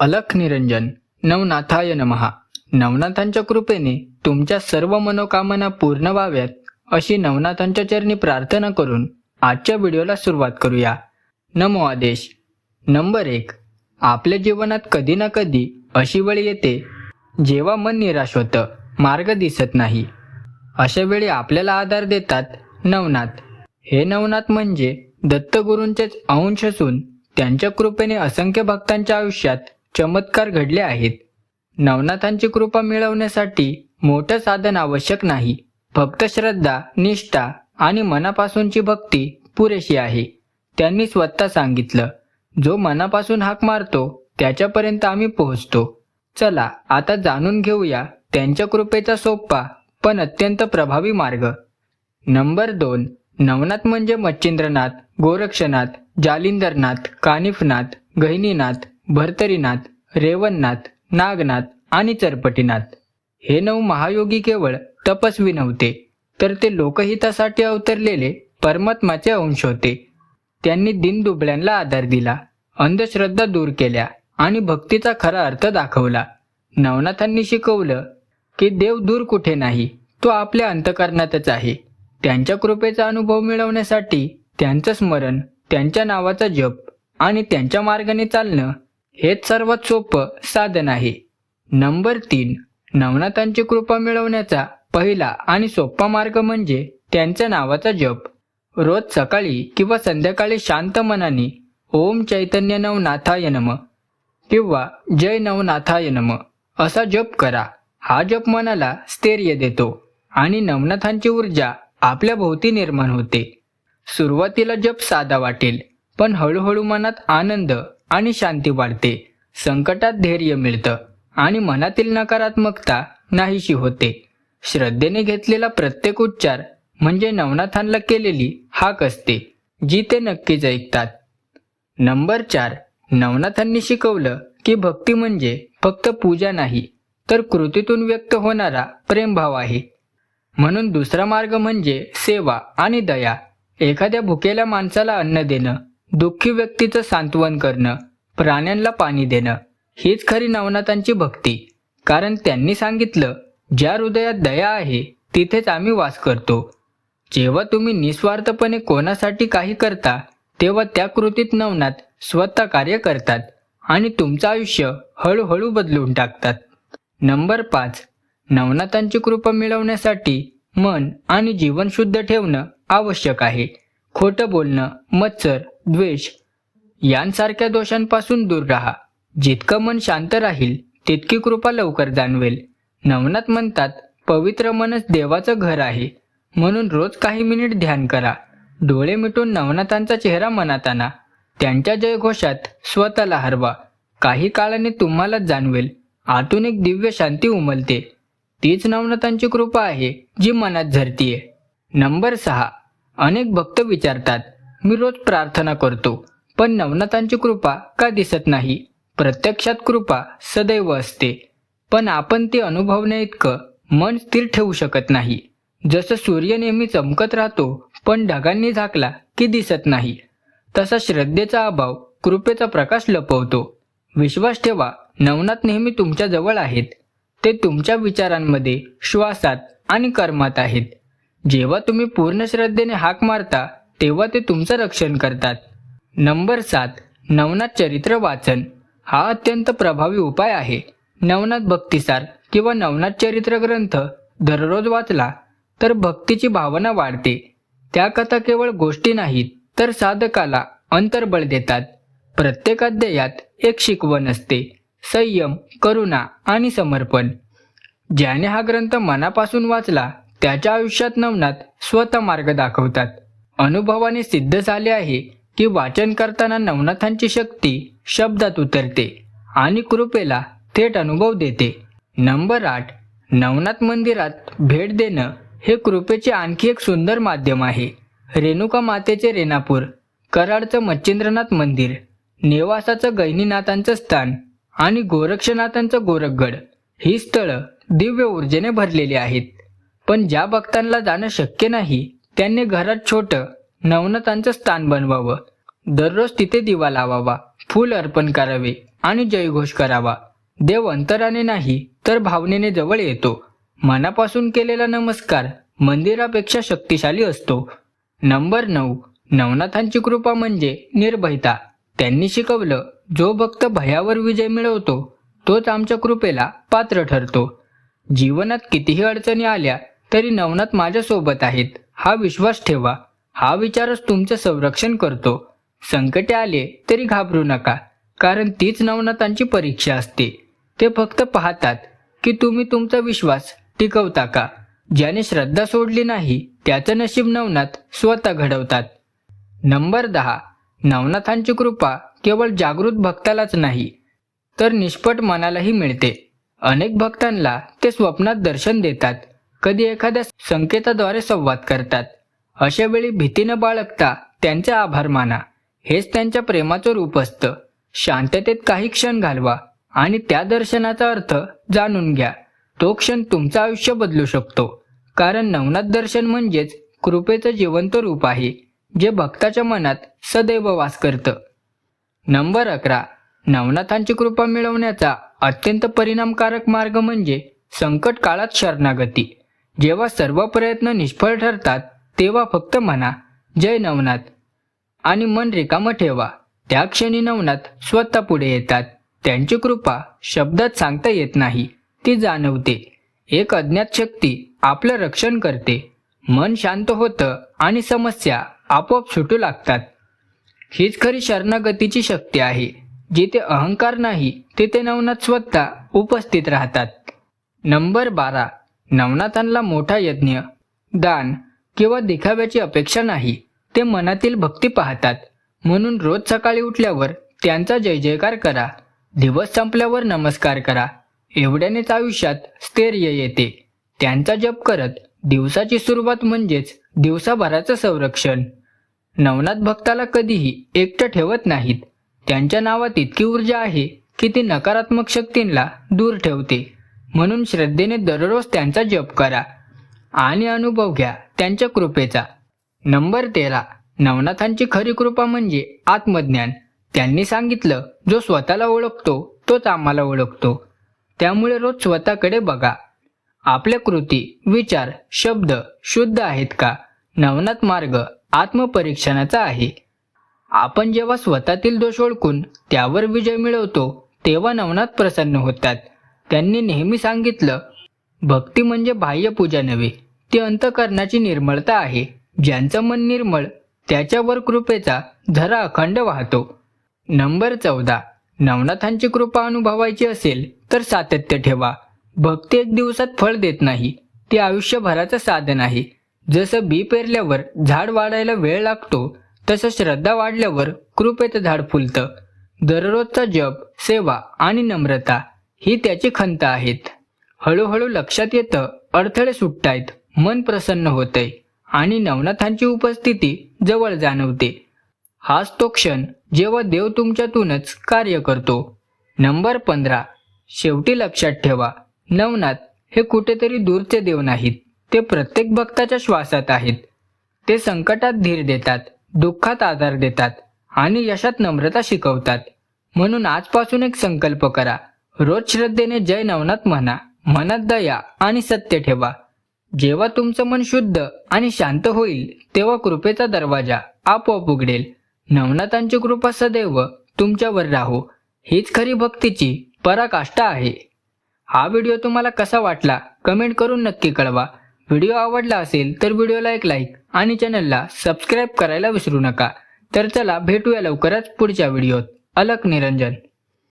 अलख निरंजन नवनाथाय नमहा नवनाथांच्या कृपेने तुमच्या सर्व मनोकामना पूर्ण व्हाव्यात अशी नवनाथांच्या चरणी प्रार्थना करून आजच्या व्हिडिओला सुरुवात करूया. नमो आदेश. नंबर एक. आपल्या जीवनात कधी ना कधी अशी वेळ येते जेव्हा मन निराश होतं मार्ग दिसत नाही. अशा वेळी आपल्याला आधार देतात नवनाथ. हे नवनाथ म्हणजे दत्तगुरूंचेच अंश असून त्यांच्या कृपेने असंख्य भक्तांच्या आयुष्यात चमत्कार घडले आहेत. नवनाथांची कृपा मिळवण्यासाठी मोठं साधन आवश्यक नाही. फक्त श्रद्धा निष्ठा आणि मनापासूनची भक्ती पुरेशी आहे. त्यांनी स्वतः सांगितलं जो मनापासून हाक मारतो त्याच्यापर्यंत आम्ही पोहोचतो. चला आता जाणून घेऊया त्यांच्या कृपेचा सोपा पण अत्यंत प्रभावी मार्ग. नंबर दोन नवनाथ म्हणजे मच्छिंद्रनाथ गोरक्षनाथ जालिंदरनाथ कानिफनाथ गहिनीनाथ भर्तरीनाथ रेवणनाथ नागनाथ आणि चरपटीनाथ. हे नऊ महायोगी केवळ तपस्वी नव्हते तर ते लोकहितासाठी अवतरलेले परमात्माचे अंश होते. त्यांनी दिनदुबळ्यांना आधार दिला अंधश्रद्धा दूर केल्या आणि भक्तीचा खरा अर्थ दाखवला. नवनाथांनी शिकवलं की देव दूर कुठे नाही तो आपल्या अंतकरणातच आहे. त्यांच्या कृपेचा अनुभव मिळवण्यासाठी त्यांचं स्मरण त्यांच्या नावाचा जप आणि त्यांच्या मार्गाने चालणं हेच सर्वात सोपं साधन आहे. नंबर तीन नवनाथांची कृपा मिळवण्याचा पहिला आणि सोपा मार्ग म्हणजे त्यांच्या नावाचा जप. रोज सकाळी किंवा संध्याकाळी शांत मनाने ओम चैतन्य नवनाथाय नम किंवा जय नवनाथाय नम असा जप करा. हा जप मनाला स्थैर्य देतो आणि नवनाथांची ऊर्जा आपल्या भोवती निर्माण होते. सुरुवातीला जप साधा वाटेल पण हळूहळू मनात आनंद आणि शांती वाढते. संकटात धैर्य मिळतं आणि मनातील नकारात्मकता नाहीशी होते. श्रद्धेने घेतलेला प्रत्येक उच्चार म्हणजे नवनाथांना केलेली हाक असते जी ते नक्कीच ऐकतात. नंबर चार नवनाथांनी शिकवलं की भक्ती म्हणजे फक्त पूजा नाही तर कृतीतून व्यक्त होणारा प्रेमभाव आहे. म्हणून दुसरा मार्ग म्हणजे सेवा आणि दया. एखाद्या भुकेल्या माणसाला अन्न देणं दुःखी व्यक्तीचं सांत्वन करणं प्राण्यांना पाणी देणं हीच खरी नवनाथांची भक्ती. कारण त्यांनी सांगितलं ज्या हृदयात दया आहे तिथेच आम्ही वास करतो. जेव्हा तुम्ही निस्वार्थपणे कोणासाठी काही करता तेव्हा त्या कृतीत नवनाथ स्वतः कार्य करतात आणि तुमचं आयुष्य हळूहळू बदलून टाकतात. नंबर पाच. नवनाथांची कृपा मिळवण्यासाठी मन आणि जीवन शुद्ध ठेवणं आवश्यक आहे. खोटं बोलणं मत्सर द्वेष. यांसारख्या दोषांपासून दूर राहा. जितकं मन शांत राहील तितकी कृपा लवकर जाणवेल. नवनाथ म्हणतात पवित्र मनच देवाचं घर आहे. म्हणून रोज काही मिनिट ध्यान करा. डोळे मिटून नवनाथांचा चेहरा मनात आणा. त्यांच्या जयघोषात स्वतःला हरवा. काही काळाने तुम्हाला जाणवेल. आतून एक दिव्य शांती उमलते. तीच नवनाथांची कृपा आहे जी मनात झरतीये. नंबर सहा. अनेक भक्त विचारतात मी रोज प्रार्थना करतो पण नवनाथांची कृपा का दिसत नाही? प्रत्यक्षात कृपा सदैव असते पण आपण ती अनुभवण्या इतकं मन स्थिर ठेवू शकत नाही. जसं सूर्य नेहमी चमकत राहतो पण ढगांनी झाकला की दिसत नाही. तसा श्रद्धेचा अभाव कृपेचा प्रकाश लपवतो. विश्वास ठेवा नवनाथ नेहमी तुमच्या जवळ आहेत. ते तुमच्या विचारांमध्ये श्वासात आणि कर्मात आहेत. जेव्हा तुम्ही पूर्ण श्रद्धेने हाक मारता तेव्हा ते तुमचं रक्षण करतात. नंबर सात नवनाथ चरित्र वाचन. हा अत्यंत प्रभावी उपाय आहे. नवनाथ भक्तिसार किंवा नवनाथ चरित्र ग्रंथ दररोज वाचला तर भक्तीची भावना वाढते. त्या कथा केवळ गोष्टी नाहीत तर साधकाला अंतर्बळ देतात. प्रत्येक अध्यायात एक शिकवण असते. संयम करुणा आणि समर्पण. ज्याने हा ग्रंथ मनापासून वाचला त्याच्या आयुष्यात नवनाथ स्वतः मार्ग दाखवतात. अनुभवाने सिद्ध झाले आहे की वाचन करताना नवनाथांची शक्ती शब्दात उतरते आणि कृपेला थेट अनुभव देते. नंबर आठ नवनाथ मंदिरात भेट देणं हे कृपेचे आणखी एक सुंदर माध्यम आहे. रेणुका मातेचे रेणापूर कराडचं मच्छिंद्रनाथ मंदिर नेवासाचं गैनीनाथांचं स्थान आणि गोरक्षनाथांचं गोरखगड ही स्थळं दिव्य ऊर्जेने भरलेली आहेत. पण ज्या भक्तांना जाणं शक्य नाही त्यांनी घरात छोटं नवनाथांचं स्थान बनवावं. दररोज तिथे दिवा लावावा फूल अर्पण करावे आणि जयघोष करावा. देव अंतराने नाही तर भावनेने जवळ येतो. मनापासून केलेला नमस्कार मंदिरापेक्षा शक्तिशाली असतो. नंबर नऊ नवनाथांची कृपा म्हणजे निर्भयता. त्यांनी शिकवलं जो भक्त भयावर विजय मिळवतो तोच आमच्या कृपेला पात्र ठरतो. जीवनात कितीही अडचणी आल्या तरी नवनाथ माझ्यासोबत आहेत. हा विश्वास ठेवा. हा विचारच तुमचं संरक्षण करतो. संकटे आले तरी घाबरू नका. कारण तीच नवनाथांची परीक्षा असते. ते फक्त पाहतात की तुम्ही तुमचा विश्वास टिकवता का? ज्याने श्रद्धा सोडली नाही त्याचं नशीब नवनाथ स्वतः घडवतात. नंबर दहा. नवनाथांची कृपा केवळ जागृत भक्तालाच नाही तर निष्पट मनालाही मिळते. अनेक भक्तांना ते स्वप्नात दर्शन देतात. कधी एखाद्या संकेताद्वारे संवाद करतात. अशा वेळी भीती न बाळगता त्यांचे आभार माना. हेच त्यांच्या प्रेमाचं रूप असतं. शांततेत काही क्षण घालवा आणि त्या दर्शनाचा अर्थ जाणून घ्या. तो क्षण तुमचं आयुष्य बदलू शकतो. कारण नवनाथ दर्शन म्हणजेच कृपेचं जिवंत रूप आहे जे भक्ताच्या मनात सदैव वास करतं. नंबर अकरा. नवनाथांची कृपा मिळवण्याचा अत्यंत परिणामकारक मार्ग म्हणजे संकट काळात शरणागती. जेव्हा सर्व प्रयत्न निष्फळ ठरतात तेव्हा फक्त म्हणा जय नवनाथ. आणि मन रिकामं ठेवा. त्या क्षणी नवनाथ स्वतः पुढे येतात. त्यांची कृपा शब्दात सांगता येत नाही. ती जाणवते. एक अज्ञात शक्ती आपलं रक्षण करते. मन शांत होतं आणि समस्या आपोआप सुटू लागतात. हीच खरी शरणागतीची शक्ती आहे. जिथे अहंकार नाही तिथे नवनाथ स्वतः उपस्थित राहतात. नंबर बारा. नवनाथांना मोठा यज्ञ दान किंवा दिखाव्याची अपेक्षा नाही. ते मनातील भक्ती पाहतात. म्हणून रोज सकाळी उठल्यावर त्यांचा जय जयकार करा. दिवस संपल्यावर नमस्कार करा. एवढ्यानेच आयुष्यात स्थैर्य येते. त्यांचा जप करत दिवसाची सुरुवात म्हणजेच दिवसाभराचं संरक्षण. नवनाथ भक्ताला कधीही एकटं ठेवत नाहीत. त्यांच्या नावात इतकी ऊर्जा आहे की ती नकारात्मक शक्तींना दूर ठेवते. म्हणून श्रद्धेने दररोज त्यांचा जप करा आणि अनुभव घ्या त्यांच्या कृपेचा. नंबर तेरा. नवनाथांची खरी कृपा म्हणजे आत्मज्ञान. त्यांनी सांगितलं जो स्वतःला ओळखतो तोच आम्हाला ओळखतो. त्यामुळे रोज स्वतःकडे बघा. आपल्या कृती विचार शब्द शुद्ध आहेत का? नवनाथ मार्ग आत्मपरीक्षणाचा आहे. आपण जेव्हा स्वतःतील दोष ओळखून त्यावर विजय मिळवतो तेव्हा नवनाथ प्रसन्न होतात. त्यांनी नेहमी सांगितलं भक्ती म्हणजे बाह्य पूजा नव्हे ती अंतकरणाची निर्मळता आहे. ज्यांचं मन निर्मळ त्याच्यावर कृपेचा झरा अखंड वाहतो. नंबर चौदा. नवनाथांची कृपा अनुभवायची असेल तर सातत्य ठेवा. भक्ती एक दिवसात फळ देत नाही ते आयुष्यभराचं साधन आहे. जसं बी पेरल्यावर झाड वाढायला वेळ लागतो तसं श्रद्धा वाढल्यावर कृपेचं झाड फुलतं. दररोजचा जप सेवा आणि नम्रता ही त्याची खंत आहेत. हळूहळू लक्षात येतं अडथळे सुटतायत मन प्रसन्न होतंय आणि नवनाथांची उपस्थिती जवळ जाणवते. हाच तो क्षण जेव्हा देव तुमच्यातूनच कार्य करतो. नंबर पंधरा. शेवटी लक्षात ठेवा नवनाथ हे कुठेतरी दूरचे देव नाहीत. ते प्रत्येक भक्ताच्या श्वासात आहेत. ते संकटात धीर देतात दुःखात आधार देतात आणि यशात नम्रता शिकवतात. म्हणून आजपासून एक संकल्प करा. रोज श्रद्धेने जय नवनाथ म्हणा मनात दया आणि सत्य ठेवा. जेव्हा तुमचं मन शुद्ध आणि शांत होईल तेव्हा कृपेचा दरवाजा आपोआप उघडेल. नवनाथांची कृपा सदैव तुमच्यावर राहो. हीच खरी भक्तीची पराकाष्ठा आहे. हा व्हिडिओ तुम्हाला कसा वाटला कमेंट करून नक्की कळवा. व्हिडिओ आवडला असेल तर व्हिडिओला एक लाईक आणि चॅनलला सबस्क्राईब करायला विसरू नका. तर चला भेटूया लवकरच पुढच्या व्हिडिओत. अलक निरंजन.